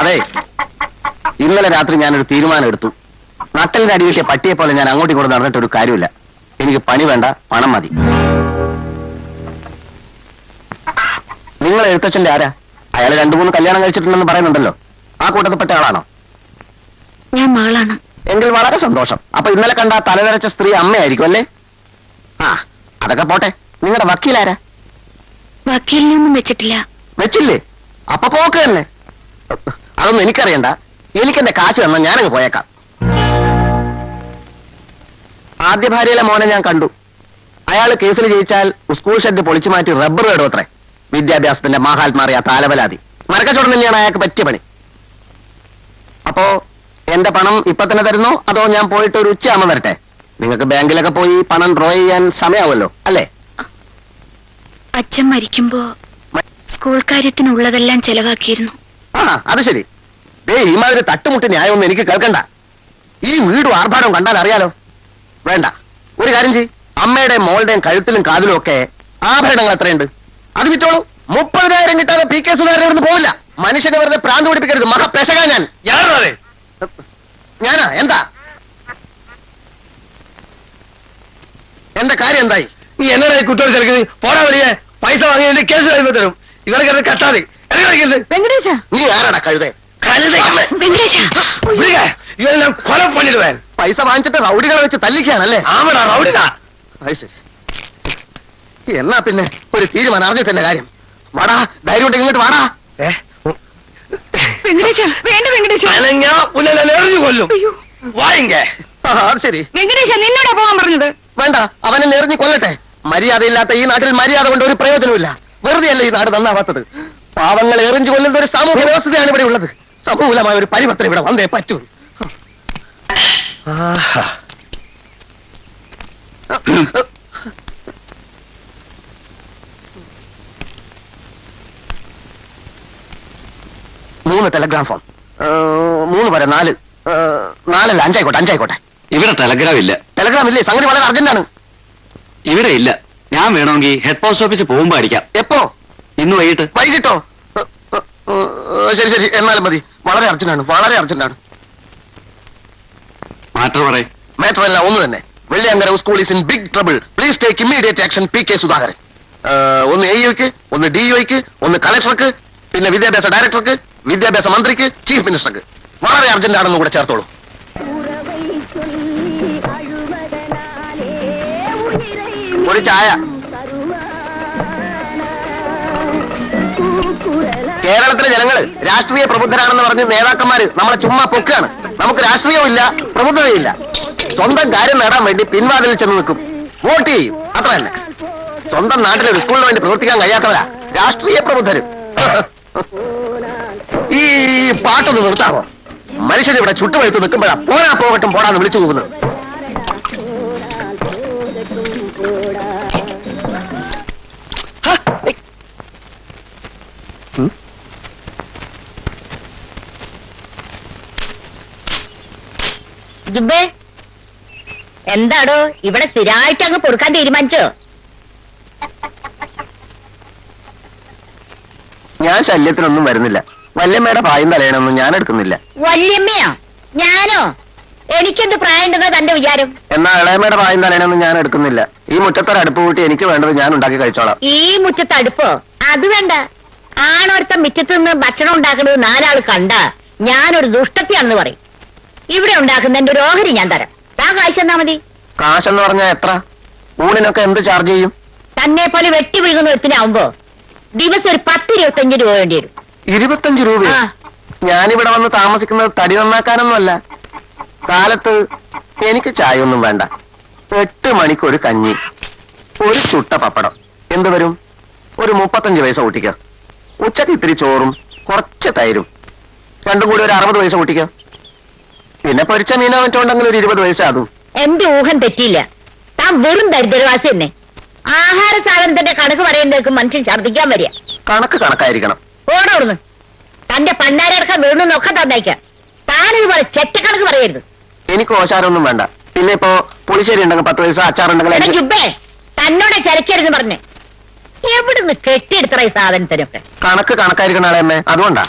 അതെ ഇന്നലെ രാത്രി ഞാനൊരു തീരുമാനം എടുത്തു നട്ടലിന്റെ അടി കിട്ടിയ പട്ടിയെ പോലെ ഞാൻ അങ്ങോട്ടും കൂടെ നടന്നിട്ട് ഒരു കാര്യമില്ല. എനിക്ക് പണി വേണ്ട പണം മതി. നിങ്ങൾ എഴുത്തച്ഛന്റെ ആരാ? അയാൾ രണ്ടു മൂന്ന് കല്യാണം കഴിച്ചിട്ടുണ്ടെന്ന് പറയുന്നുണ്ടല്ലോ. ആ കൂട്ടത്തിൽപ്പെട്ട ആളാണോ? ഞാൻ മകളാണ് എങ്കിൽ വളരെ സന്തോഷം. അപ്പൊ ഇന്നലെ കണ്ട ആ തലവരച്ച സ്ത്രീ അമ്മയായിരിക്കും അല്ലേ? ആ അതൊക്കെ പോട്ടെ. നിങ്ങളുടെ വക്കീലാരാ? വക്കീലിനൊന്നും വെച്ചിട്ടില്ല. വെച്ചില്ലേ? അപ്പൊ പോക്ക് തന്നെ. അതൊന്നും എനിക്കറിയണ്ട. എനിക്കെന്റെ കാശ് തന്ന ഞാനങ്ങ് പോയേക്കാം. ആദ്യ ഭാര്യയിലെ മോനെ ഞാൻ കണ്ടു. അയാൾ കേസിൽ ജയിച്ചാൽ സ്കൂൾ ഷെഡ് പൊളിച്ചു മാറ്റി റബ്ബർ കേടു അത്രേ. വിദ്യാഭ്യാസത്തിന്റെ മഹാത്മാറിയ താലവലാതി മരക്കച്ചവടം തന്നെയാണ് അയാൾക്ക് പറ്റിയ പണി. അപ്പോ എന്റെ പണം ഇപ്പൊ തന്നെ തരുന്നോ? അതോ ഞാൻ പോയിട്ട് ഒരു ഉച്ചയാമ വരട്ടെ? നിങ്ങൾക്ക് ബാങ്കിലൊക്കെ പോയി പണം ഡ്രോ ചെയ്യാൻ സമയമാവുമല്ലോ അല്ലേ? അച്ഛൻ മരിക്കുമ്പോ സ്കൂൾ കാര്യത്തിനുള്ളതെല്ലാം ചെലവാക്കിയിരുന്നു. ആ അത് ശരി. ദേ ഈ മാതിരി തട്ടുമുട്ട് ന്യായമൊന്നും എനിക്ക് കേൾക്കണ്ട. ഈ വീടും ആർഭാടവും കണ്ടാൽ അറിയാലോ? വേണ്ട. ഒരു കാര്യം ചെയ് അമ്മയുടെയും മോളുടെയും കഴുത്തിലും കാതിലും ഒക്കെ ആഭരണങ്ങൾ എത്രയുണ്ട്? അത് വിറ്റോളൂ. മുപ്പതിനായിരം കിട്ടാതെ പി കെ സുധാകരൻ ഇവിടുന്ന് പോവില്ല. മനുഷ്യനെ വെറുതെ പ്രാന്ത് പിടിപ്പിക്കരുത്. മഹാ പെശകാ ഞാൻ. ഞാനാ? എന്താ? എന്റെ കാര്യം എന്തായി? നീ എന്നോട് കുട്ടികൾ ചെറുക്കുന്നത് പോടാ വലിയ പൈസ വാങ്ങിയതിന്റെ കേസ് കഴിയുമ്പോ തരും. ഇവരെ കിടന്ന് കത്താതെ. വെങ്കടേശ നീ ആരാടാ കഴുതേ? ഇവരെല്ലാം കൊല പണിടുവാൻ പൈസ വാങ്ങിച്ചിട്ട് റൗഡികളെ വെച്ച് തല്ലിക്കുകയാണല്ലേ? ആമടാ റൗഡിതാ. എന്നാ പിന്നെ ഒരു തീരുമാനം അറിഞ്ഞിട്ടെന്നെ കാര്യം. വാടാ ധൈര്യം ഇങ്ങോട്ട് വാടാ. ഏ? അനങ്ങാ ഞാൻ എറിഞ്ഞു കൊല്ലും. അയ്യോ. വായിങ്ക. അത് ശരി. വെങ്കടേശ നിന്നോടാ പോകാൻ പറഞ്ഞത്? വേണ്ട അവനെ നെറിഞ്ഞു കൊല്ലട്ടെ. മര്യാദയില്ലാത്ത ഈ നാട്ടിൽ മര്യാദ കൊണ്ട് ഒരു പ്രയോജനമില്ല വെറുതെ അല്ല ഈ നാട് നന്നാവാത്തത്? പാവങ്ങൾ എറിഞ്ഞു കൊല്ലുന്ന ഒരു സാമൂഹ്യ വ്യവസ്ഥയാണ് ഇവിടെ ഉള്ളത്. സമൂലമായ ഒരു പരിവർത്തനം ഇവിടെ വന്നേ പറ്റൂ. മൂന്ന് ടെലഗ്രാം ഫോം ഏ, മൂന്ന് വരെ നാല്. നാലല്ല അഞ്ചായിക്കോട്ടെ അഞ്ചായിക്കോട്ടെ. ഇവിടെ ടെലഗ്രാം ഇല്ല. ടെലഗ്രാം ഇല്ലേ? സംഗതി വളരെ അർജന്റാണ് ഇവിടെ ഇല്ല. ഞാൻ വേണമെങ്കിൽ ഹെഡ് പോസ്റ്റ് ഓഫീസിൽ പോകുമ്പോ അടിക്കാം. എപ്പോ? ഇന്ന് വൈകിട്ട്. വൈകിട്ടോ? ശരി ശരി. എന്നാലും മതി. വളരെ അർജന്റാണ് വളരെ അർജന്റാണ് മാറ്റർ പറയേ. മാറ്റർ അല്ല ഒന്ന് തന്നെ. Velliyankara school is in big trouble please take immediate action P K Sudhakaran ഒന്ന് എ ഒന്ന് ഡി യുക്ക് ഒന്ന് കളക്ടർക്ക് പിന്നെ വിദ്യാഭ്യാസ ഡയറക്ടർക്ക് വിദ്യാഭ്യാസ മന്ത്രിക്ക് ചീഫ് മിനിസ്റ്റർക്ക് വളരെ അർജന്റ് ആണെന്ന് കൂടെ ചേർത്തോളൂ. ഒരു ചായ. കേരളത്തിലെ ജനങ്ങൾ രാഷ്ട്രീയ പ്രബുദ്ധരാണെന്ന് പറഞ്ഞ് നേതാക്കന്മാര് നമ്മളെ ചുമ്മാ പൊക്കാണ് നമുക്ക് രാഷ്ട്രീയവും പ്രബുദ്ധതയില്ല സ്വന്തം കാര്യം നേടാൻ വേണ്ടി പിൻവാതിൽ ചെന്ന് നിൽക്കും. വോട്ട് ചെയ്യും. അത്ര തന്നെ. സ്വന്തം നാട്ടിലെ ഒരു സ്കൂളിന് വേണ്ടി പ്രവർത്തിക്കാൻ കഴിയാത്തവരാ. രാഷ്ട്രീയ പ്രബുദ്ധര്. ഈ പാട്ടൊന്ന് നിർത്താമോ? മനുഷ്യൻ ഇവിടെ ചുട്ടുപഴുത്ത് നിൽക്കുമ്പോഴാ പോരാ പോകട്ടും പോടാന്ന് വിളിച്ചു പോകുന്നത്. ജുബേ എന്താടോ ഇവിടെ സ്ഥിരമായിട്ട് അങ്ങ് കൊടുക്കാൻ തീരുമാനിച്ചോ? ഞാൻ ശല്യത്തിനൊന്നും വരുന്നില്ല. വല്യമ്മയുടെ പ്രായം തലയണമെന്ന് ഞാൻ എടുക്കുന്നില്ല. വല്യമ്മയോ? ഞാനോ? എനിക്കെന്ത് പ്രായമുണ്ടെന്നോ തന്റെ വിചാരം? എന്നാ ഇളയമ്മയുടെ പ്രായം തലയണമെന്ന് ഞാൻ എടുക്കുന്നില്ല. ഈ മുറ്റത്തൊരു അടുപ്പ് കൂട്ടി എനിക്ക് വേണ്ടത് ഞാൻ ഉണ്ടാക്കി കഴിച്ചോളാം. ഈ മുറ്റത്ത് അടുപ്പോ അത് വേണ്ട. ആണോരുത്ത മുറ്റത്ത് നിന്ന് ഭക്ഷണം ഉണ്ടാക്കുന്നത് നാലാൾ കണ്ട ഞാനൊരു ദുഷ്ടത്തിയാണെന്ന് പറയും. ഇവിടെ ഉണ്ടാക്കുന്നതിന്റെ ഒരു ഓഹരി ഞാൻ തരാം. താൻ കാശ് തന്നാ മതി. എന്ന് പറഞ്ഞാൽ എത്ര? ഊണിനൊക്കെ എന്ത് ചാർജ് ചെയ്യും? തന്നെ പോലെ വെട്ടി വിഴുങ്ങുന്ന ഒരുത്തിനാവുമ്പോ ദിവസം ഒരു പത്ത് ഇരുപത്തഞ്ച് രൂപ വേണ്ടി വരും. ഇരുപത്തഞ്ച് രൂപ. ഞാനിവിടെ വന്ന് താമസിക്കുന്നത് തടി നന്നാക്കാനൊന്നുമല്ല. കാലത്ത് എനിക്ക് ചായ ഒന്നും വേണ്ട. എട്ട് മണിക്ക് ഒരു കഞ്ഞി. ഒരു ചുട്ട പപ്പടം. എന്ത് വരും? ഒരു മുപ്പത്തഞ്ച് പൈസ കൂട്ടിക്കോ. ഉച്ചയ്ക്ക് ഇത്തിരി ചോറും കുറച്ച് തൈരും. രണ്ടും കൂടി ഒരു അറുപത് പൈസ കൂട്ടിക്കോ. പിന്നെ പൊരിച്ച മീനോ മറ്റോ ഉണ്ടെങ്കിൽ ഒരു ഇരുപത് പൈസ അതും എന്റെ ഊഹം തെറ്റിയില്ല. താൻ വെറും ദരിദ്രവാസി തന്നെ. ആഹാര സാധനത്തിന്റെ കണക്ക് പറയുന്നേക്കും മനുഷ്യൻ ഛർദ്ദിക്കാൻ വരിക. കണക്ക് കണക്കായിരിക്കണം. ഓടവിടുന്ന് തന്റെ പണ്ടാരടക്കം വീണെന്നൊക്കെ തന്നേക്കാം. താനിതുപോലെ ചെറ്റക്കണക്ക് പറയരുത്. എനിക്ക് ഓശാരൊന്നും വേണ്ട. പിന്നെ ഇപ്പോ പുളിശ്ശേരി ഉണ്ടെങ്കിൽ പത്ത് പൈസ അച്ചാറുണ്ടെങ്കിൽ ജുബേ തന്നോടെ ചലക്കരുന്ന് പറഞ്ഞേ. എവിടുന്ന് കെട്ടിയെടുത്തറ ഈ സാധനത്തിനൊക്കെ? കണക്ക് കണക്കായിരിക്കണ ആളെ അമ്മേ അതുകൊണ്ടാ.